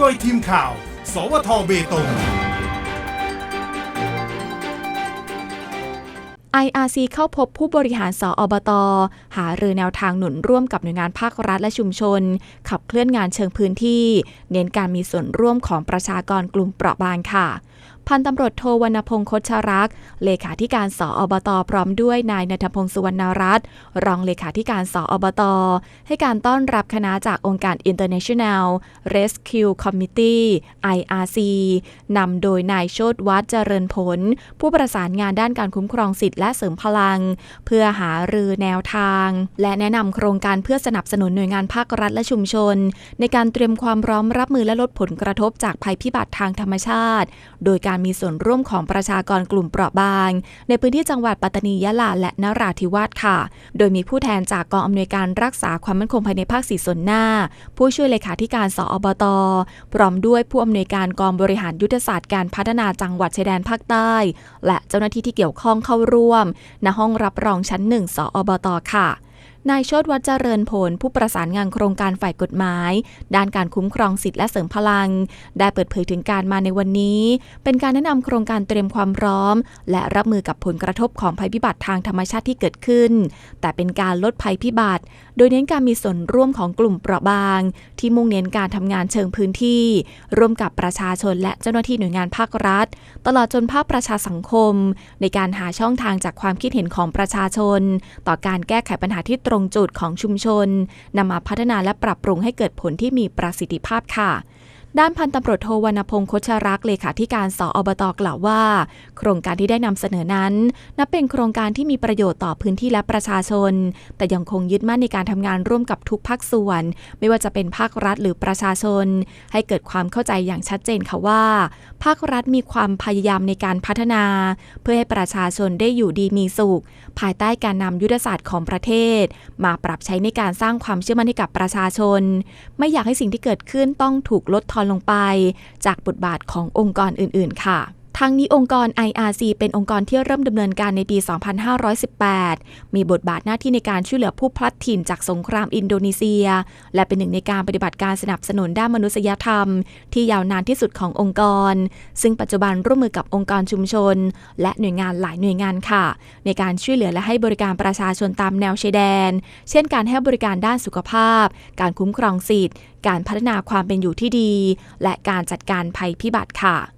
โดยทีมข่าว สวทเบตง IRC เข้าพบผู้บริหารสออบต หารือแนวทางหนุนร่วมกับหน่วยงานภาครัฐและชุมชน ขับเคลื่อนงานเชิงพื้นที่ เน้นการมีส่วนร่วมของประชากรกลุ่มเปราะบางค่ะ พันตำรวจโทวรรณพงศ์คชรักษ์เลขาธิการสออบตพร้อมด้วยนายนัทพงศ์สุวรรณรัตน์รองเลขาธิการสออบตให้การต้อนรับคณะจากองค์การ International Rescue Committee IRC นำโดยนายโชตวัฒน์เจริญผล ผู้ประสานงานด้านการคุ้มครองสิทธิและเสริมพลัง เพื่อหารือแนวทาง และแนะนำโครงการเพื่อสนับสนุนหน่วยงานภาครัฐและชุมชน ในการเตรียมความพร้อมรับมือและลดผลกระทบจากภัยพิบัติทางธรรมชาติ โดยการมีส่วนร่วมของประชากรกลุ่มเปราะบาง ในพื้นที่จังหวัดปัตตานียะลาและนราธิวาสค่ะ โดยมีผู้แทนจากกองอำนวยการรักษาความมั่นคงภายในภาคสี่ส่วนหน้า ผู้ช่วยเลขาธิการสอบต พร้อมด้วยผู้อำนวยการกองบริหารยุทธศาสตร์การพัฒนาจังหวัดชายแดนภาคใต้ และเจ้าหน้าที่ที่เกี่ยวข้องเข้าร่วมณห้องรับรองชั้นหนึ่งสอบตค่ะ นายโชตวัฒเจริญผล ผู้ประสานงานโครงการฝ่ายกฎหมาย ด้านการคุ้มครองสิทธิและเสริมพลัง ได้เปิดเผยถึงการมาในวันนี้ เป็นการแนะนำโครงการเตรียมความพร้อม และรับมือกับผลกระทบของภัยพิบัติทางธรรมชาติที่เกิดขึ้น แต่เป็นการลดภัยพิบัติ โดยเน้นการมีส่วนร่วมของกลุ่มเปราะบาง ที่มุ่งเน้นการทำงานเชิงพื้นที่ ร่วมกับประชาชนและเจ้าหน้าที่หน่วยงานภาครัฐ ตลอดจนภาคประชาสังคม ในการหาช่องทางจากความคิดเห็นของประชาชน ต่อการแก้ไขปัญหาที่ตรงจุดของชุมชนนำมาพัฒนาและปรับปรุงให้เกิดผลที่มีประสิทธิภาพค่ะ ด้านพันตำรวจโทวรรณพงศ์คชรักษ์เลขาธิการสออบตกล่าวว่า โครงการที่ได้นำเสนอนั้น นับเป็นโครงการที่มีประโยชน์ต่อพื้นที่และประชาชน แต่ยังคงยึดมั่นในการทำงานร่วมกับทุกภาคส่วน ไม่ว่าจะเป็นภาครัฐหรือประชาชน ให้เกิดความเข้าใจอย่างชัดเจนค่ะว่า ภาครัฐมีความพยายามในการพัฒนา เพื่อให้ประชาชนได้อยู่ดีมีสุข ภายใต้การนำยุทธศาสตร์ของประเทศ มาปรับใช้ในการสร้างความเชื่อมั่นให้กับประชาชน ไม่อยากให้สิ่งที่เกิดขึ้นต้องถูกลดทอนลงไป จากบทบาทขององค์กรอื่น ๆ ค่ะ ทั้งนี้องค์กร IRC เป็นองค์กรที่เริ่มดำเนินการในปี 2518 มีบทบาทหน้าที่ในการช่วยเหลือผู้พลัดถิ่นจากสงครามอินโดนีเซีย และเป็นหนึ่งในการปฏิบัติการสนับสนุนด้านมนุษยธรรม ที่ยาวนานที่สุดขององค์กร ซึ่งปัจจุบันร่วมมือกับองค์กรชุมชน และหน่วยงานหลายหน่วยงานค่ะ ในการช่วยเหลือและให้บริการประชาชนตามแนวชายแดน เช่น การให้บริการด้านสุขภาพ การคุ้มครองสิทธิ์ การพัฒนาความเป็นอยู่ที่ดี และการจัดการภัยพิบัติค่ะ